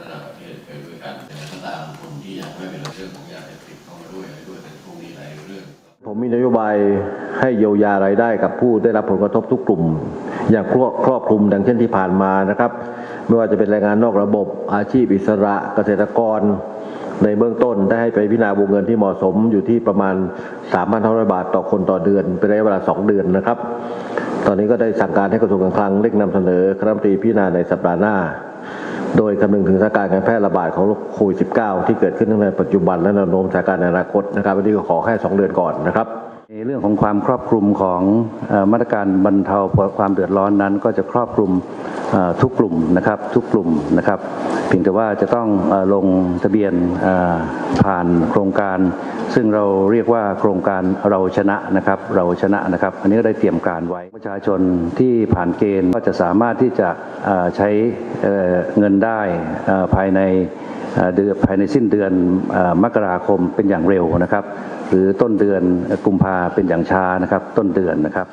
ระดับประเทศไปด้วยกันแต่ตามคนที่ยังไม่เป็นเรื่องของยาเสพติดเข้ามาด้วยด้วยเป็พวกนี้หลายเรื่อง ผมมีนโยบายให้เยียวยารายได้กับผู้ได้รับผลกระทบทุกกลุ่ม อย่างครอบคลุมดังเช่นที่ผ่านมานะครับ ไม่ว่าจะเป็นแรงงานนอกระบบอาชีพอิสระเกษตรกรในเบื้องต้นได้ให้ไปพิจารณาวงเงินที่เหมาะสมอยู่ที่ประมาณ 3,500 บาทต่อคนต่อเดือน เป็นระยะเวลา 2 เดือนนะครับ ตอนนี้ก็ได้สั่งการให้กระทรวงการคลังเร่งนำเสนอคณะรัฐมนตรีพิจารณาในสัปดาห์หน้า โดยคำนึงถึงสถานการณ์การแพร่ระบาดของโรคโควิด -19 ที่เกิดขึ้นทั้งในปัจจุบันและแนวโน้มสถานการณ์ในอนาคตนะครับวันนี้ก็ขอแค่ 2 เดือนก่อนนะครับในเรื่องของความครอบคลุมของอมาตรการบรรเทาความเดือดร้อนนั้น ก็จะครอบคลุมทุกกลุ่มนะครับทุกกลุ่มนะครับ พียงแต่ว่าจะต้องอลงทะเบียนผ่านโครงการ ซึ่งเราเรียกว่าโครงการเราชนะนะครับเราชนะนะครับ อันนี้ก็ได้เตรียมการไว้ประชาชนที่ผ่านเกณฑ์ก็จะสามารถที่จะใช้เงินได้ภายในเดือนภายในสิ้นเดือนอมกราคมเป็นอย่างเร็วนะครับ หรือต้นเดือนกุมภาเป็นอย่างช้านะครับ ต้นเดือนนะครับ